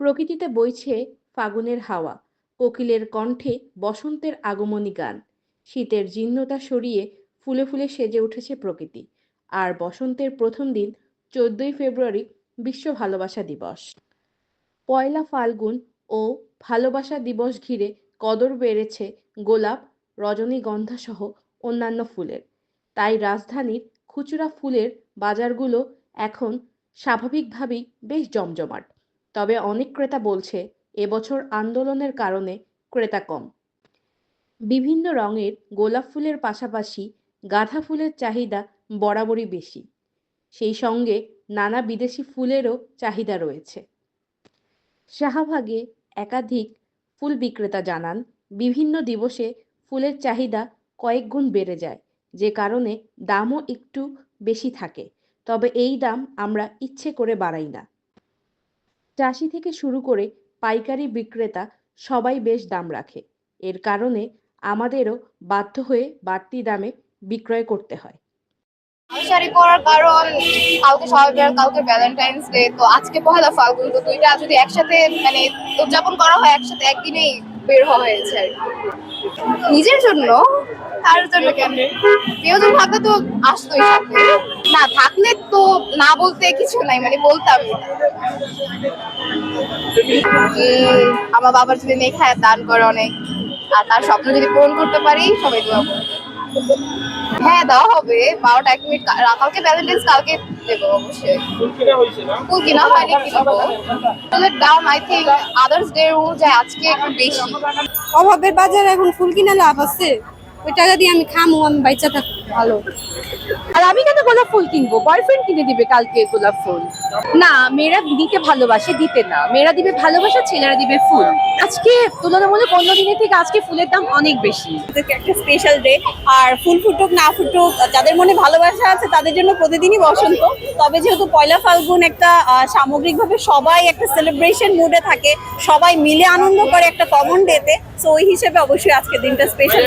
প্রকৃতিতে বইছে ফাগুনের হাওয়া, কোকিলের কণ্ঠে বসন্তের আগমনী গান। শীতের জীর্ণতা সরিয়ে ফুলে ফুলে সেজে উঠেছে প্রকৃতি। আর বসন্তের প্রথম দিন, চোদ্দই ফেব্রুয়ারি, বিশ্ব ভালোবাসা দিবস। পয়লা ফাল্গুন ও ভালোবাসা দিবস ঘিরে কদর বেড়েছে গোলাপ রজনীগন্ধা সহ অন্যান্য ফুলের। তাই রাজধানীর খুচরা ফুলের বাজারগুলো এখন স্বাভাবিকভাবেই বেশ জমজমাট। তবে অনেক ক্রেতা বলছে এবছর আন্দোলনের কারণে ক্রেতা কম। বিভিন্ন রঙের গোলাপ ফুলের পাশাপাশি গাঁদা ফুলের চাহিদা বরাবরই বেশি। সেই সঙ্গে নানা বিদেশি ফুলেরও চাহিদা রয়েছে। শাহবাগে একাধিক ফুল বিক্রেতা জানান, বিভিন্ন দিবসে ফুলের চাহিদা কয়েক গুণ বেড়ে যায়, যে কারণে দামও একটু বেশি থাকে, তবে এই দাম আমরা ইচ্ছে করে বাড়াই না। চাষি থেকে শুরু করে পাইকারি বিক্রেতা সবাই বেশ দাম রাখে। এর কারণে আমাদেরও বাধ্য হয়ে বাড়তি দামে বিক্রয় করতে হয়। শাড়ি পরার কারণ কালকে সবাই কালকে ভ্যালেন্টাইন্স ডে তো আজকে পহেলা ফাল্গুন, তো দুইটা যদি একসাথে মানে উদযাপন করা হয়, একসাথে একদিনেই বের হওয়া হয়েছে আর। নিজের জন্য তার জন্য কেন? তো আসতোই না, থাকলে না বলতে কিছু নাই মানে বলতাম। আমার বাবার যদি নেই খায়, দান করে অনেক। আর তার স্বপ্ন যদি পূরণ করতে পারি, সবাই দোয়া হ্যাঁ দেওয়া হবে। বারোটা এক মিনিট কালকে ভ্যালেন্টাইন্স কালকে দেবো অবশ্যই। হয়নি কিনবো ফুলের দাম আদার্স ডে অনুযায়ী আজকে একটু বেশি। অভাবের বাজারে এখন ফুল কিনে লাভ আছে। ওই টাকা দিয়ে আমি খামো, আমি বাইচা থাকব। ভালো। আর আমি কেন গোলাপ ফুল কিনবো? বয়ফ্রেন্ড কিনে দিবে কালকে গোলাপ ফুল। না মেয়েরা দিতে ভালোবাসে দিতে না। মেয়েরা দিবে ভালোবাসা ছেলেরা দিবে ফুল। আজকে তুলনামূলক অন্য দিনের থেকে আজকে ফুলের দাম অনেক বেশি। একটা স্পেশাল ডে আর ফুল ফুটুক না ফুটুক যাদের মনে ভালোবাসা আছে তাদের জন্য প্রতিদিনই বসন্ত। তবে যেহেতু পয়লা ফাল্গুন একটা সামগ্রিকভাবে সবাই একটা সেলিব্রেশন মুডে থাকে সবাই মিলে আনন্দ করে একটা কমন ডেতে সো ওই হিসেবে অবশ্যই আজকে দিনটা স্পেশাল